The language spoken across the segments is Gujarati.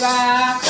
Bye.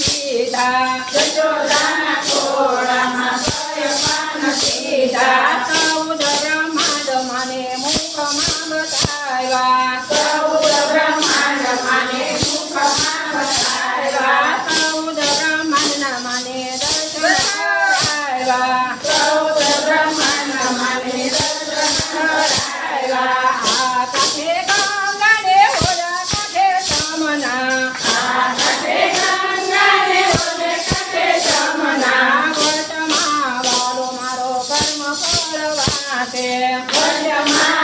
พี่ કર્મ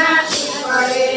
પ્રાચીના પીપળે